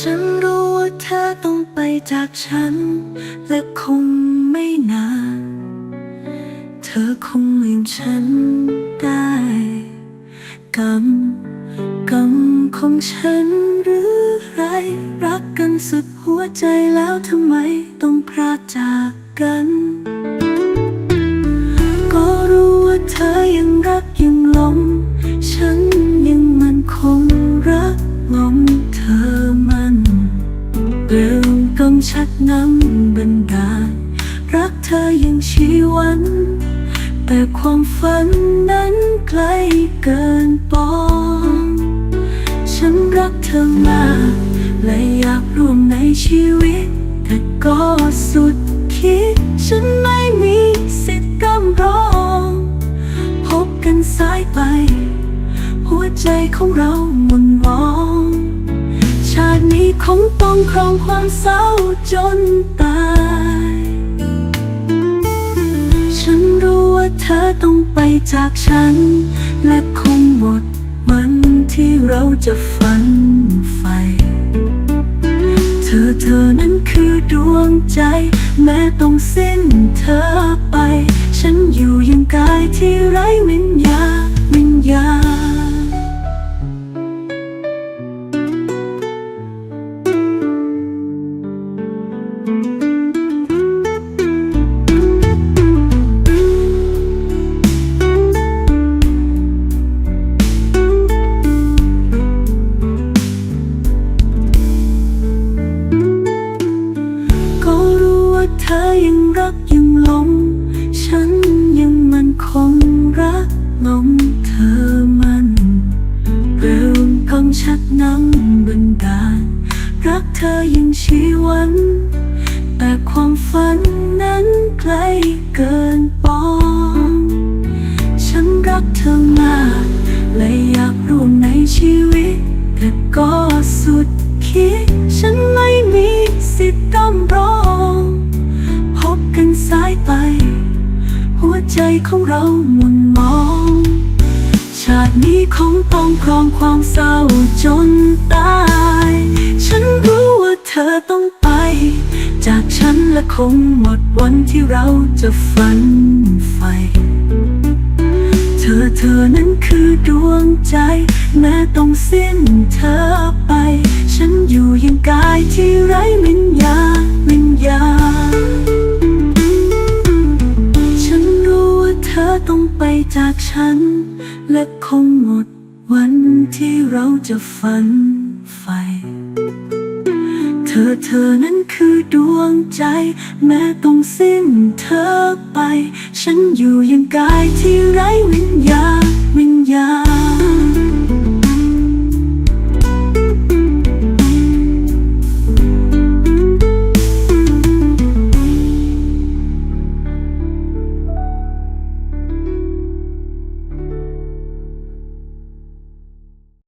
ฉันรู้ว่าเธอต้องไปจากฉัน และคงไม่นาน เธอคงลืมฉันได้กรรมกรรมของฉันหรือไร รักกันสุดหัวใจแล้วทำไมต้องพลาดจากกัน วกำชัดน้ำบันดาลรักเธอยังชีวัน แต่ความฝันนั้นไกลเกินปอง ฉันรักเธอมากและอยากร่วมในชีวิต แต่ก็สุดคิด ฉันไม่มีสิทธิ์กำรอง พบกันสายไป หัวใจของเราหมุนมอง องครองความเศร้าจนตาย ฉันรู้ว่าเธอต้องไปจากฉัน และคงหมดวันที่เราจะฝันไฟ เธอเธอนั้นคือดวงใจ แม้ต้องสิ้น ธอยังรักยังหลง ฉันยังมันคงรักหลงเธอมันเริ่มกำชัดน้ำบันดาลรักเธอยังชีวัน แต่ความฝันนั้นไกลเกินปอง ฉันรักเธอมากและอยากร่วมในชีวิต แต่ก็สุดคิด ฉันไม่มีสิทธิ์กำรองพบกันสายไป หัวใจของเราหมุนมอง ชาตินี้คงต้องครองความเศร้าจนตาย และคงหมดวันที่เราจะฝันใฝ่เธอเธอนั้นคือดวงใจ แม้ต้องสิ้นเธอไป ฉันอยู่ยังกายที่ไร้วิญญาณวิญญาณฉันรู้ว่าเธอต้องไปจากฉัน และคงหมดวันที่เราจะฝันใฝ่ เธอเธอนั้นคือดวงใจ แม้ต้องสิ้นเธอไป ฉันอยู่ยังกายที่ไร้วิญญาณวิญญาณ